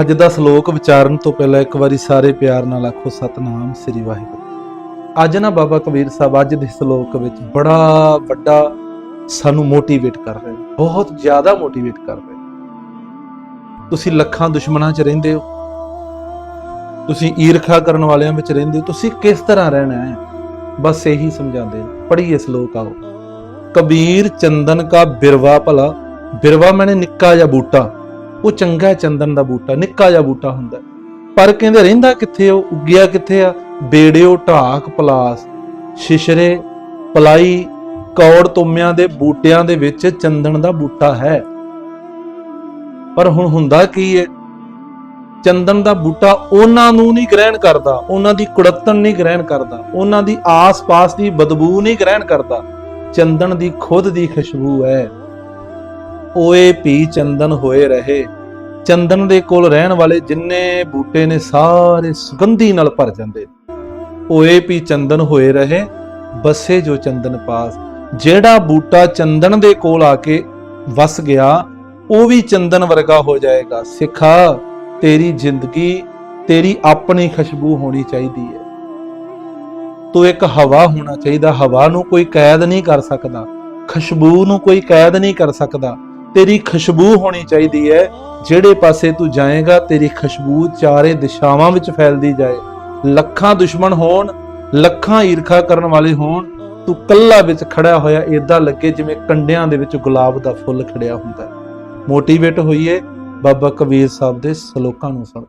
ਅੱਜ ਦਾ ਸ਼ਲੋਕ ਵਿਚਾਰਨ ਤੋਂ ਪਹਿਲਾਂ ਇੱਕ ਵਾਰੀ ਸਾਰੇ ਪਿਆਰ ਨਾਲ ਆਖੋ, ਸਤਨਾਮ ਸ੍ਰੀ ਵਾਹਿਗੁਰੂ। ਅੱਜ ਨਾ ਬਾਬਾ ਕਬੀਰ ਸਾਹਿਬ ਅੱਜ ਦੇ ਸ਼ਲੋਕ ਵਿੱਚ ਬੜਾ ਵੱਡਾ ਸਾਨੂੰ ਮੋਟੀਵੇਟ ਕਰ ਰਹੇ ਬਹੁਤ ਜ਼ਿਆਦਾ ਮੋਟੀਵੇਟ ਕਰ ਰਹੇ ਤੁਸੀਂ ਲੱਖਾਂ ਦੁਸ਼ਮਣਾਂ 'ਚ ਰਹਿੰਦੇ ਹੋ। ਤੁਸੀਂ ਈਰਖਾ ਕਰਨ ਵਾਲਿਆਂ ਵਿੱਚ ਰਹਿੰਦੇ ਹੋ। ਤੁਸੀਂ ਕਿਸ ਤਰ੍ਹਾਂ ਰਹਿਣਾ ਹੈ? ਬਸ ਇਹੀ ਸਮਝਾਉਂਦੇ ਨੇ। ਪੜ੍ਹੀਏ ਸ਼ਲੋਕ ਆਓ। ਕਬੀਰ ਚੰਦਨ ਕਾ ਬਿਰਵਾ ਭਲਾ। ਬਿਰਵਾ ਮੈਨੇ ਨਿੱਕਾ ਜਿਹਾ ਬੂਟਾ। ਉਹ ਚੰਗਾ ਚੰਦਨ ਦਾ ਬੂਟਾ, ਨਿੱਕਾ ਜਿਹਾ ਬੂਟਾ ਹੁੰਦਾ। ਪਰ ਕਹਿੰਦੇ ਰਹਿੰਦਾ ਕਿੱਥੇ ਉਹ ਉੱਗਿਆ ਕਿੱਥੇ ਆ? ਬੇੜਿਓ, ਢਾਕ, ਪਲਾਸ, ਸ਼ਿਸ਼ਰੇ, ਪਲਾਈ, ਕੌੜ ਤੁੰਮਿਆਂ ਦੇ ਬੂਟਿਆਂ ਦੇ ਵਿੱਚ ਚੰਦਨ ਦਾ ਬੂਟਾ ਹੈ। ਪਰ ਹੁਣ ਹੁੰਦਾ ਕੀ ਹੈ ਚੰਦਨ ਦਾ ਬੂਟਾ ਉਹਨਾਂ ਨੂੰ ਨਹੀਂ ਗ੍ਰਹਿਣ ਕਰਦਾ, ਉਹਨਾਂ ਦੀ ਕੁੜੱਤਣ ਨਹੀਂ ਗ੍ਰਹਿਣ ਕਰਦਾ, ਉਹਨਾਂ ਦੀ ਆਸ-ਪਾਸ ਦੀ ਬਦਬੂ ਨਹੀਂ ਗ੍ਰਹਿਣ ਕਰਦਾ। ਚੰਦਨ ਦੀ ਖੁਦ ਦੀ ਖੁਸ਼ਬੂ ਹੈ। ਓਏ ਭੀ ਚੰਦਨ ਹੋਏ ਰਹੇ। ਚੰਦਨ ਦੇ ਕੋਲ ਰਹਿਣ ਵਾਲੇ ਜਿੰਨੇ ਬੂਟੇ ਨੇ ਸਾਰੇ ਸੁਗੰਧੀ ਨਾਲ ਭਰ ਜਾਂਦੇ। ਓਏ ਭੀ ਚੰਦਨ ਹੋਏ ਰਹੇ, ਬਸੇ ਜੋ ਚੰਦਨ ਪਾਸ। ਜਿਹੜਾ ਬੂਟਾ ਚੰਦਨ ਦੇ ਕੋਲ ਆ ਕੇ ਵਸ ਗਿਆ, ਉਹ ਵੀ ਚੰਦਨ ਵਰਗਾ ਹੋ ਜਾਏਗਾ। ਸਿੱਖਾ, ਤੇਰੀ ਜ਼ਿੰਦਗੀ, ਤੇਰੀ ਆਪਣੀ ਖੁਸ਼ਬੂ ਹੋਣੀ ਚਾਹੀਦੀ ਹੈ। ਤੂੰ ਇੱਕ ਹਵਾ ਹੋਣਾ ਚਾਹੀਦਾ। ਹਵਾ ਨੂੰ ਕੋਈ ਕੈਦ ਨਹੀਂ ਕਰ ਸਕਦਾ। ਖੁਸ਼ਬੂ ਨੂੰ ਕੋਈ ਕੈਦ ਨਹੀਂ ਕਰ ਸਕਦਾ। ਤੇਰੀ ਖੁਸ਼ਬੂ ਹੋਣੀ ਚਾਹੀਦੀ ਹੈ। ਜਿਹੜੇ ਪਾਸੇ ਤੂੰ ਜਾਏਗਾ, ਤੇਰੀ ਖੁਸ਼ਬੂ ਚਾਰੇ ਦਿਸ਼ਾਵਾਂ ਵਿੱਚ ਫੈਲਦੀ ਜਾਏ। ਲੱਖਾਂ ਦੁਸ਼ਮਣ ਹੋਣ, ਲੱਖਾਂ ਈਰਖਾ ਕਰਨ ਵਾਲੇ ਹੋਣ, ਤੂੰ ਕੱਲਾ ਵਿੱਚ ਖੜਾ ਹੋਇਆ ਏਦਾਂ ਲੱਗੇ ਜਿਵੇਂ ਕੰਡਿਆਂ ਦੇ ਵਿੱਚ ਗੁਲਾਬ ਦਾ ਫੁੱਲ ਖੜਿਆ ਹੁੰਦਾ ਮੋਟੀਵੇਟ ਹੋਈਏ ਬਾਬਾ ਕਬੀਰ ਸਾਹਿਬ ਦੇ ਸ਼ਲੋਕਾਂ ਨੂੰ ਸੁਣ।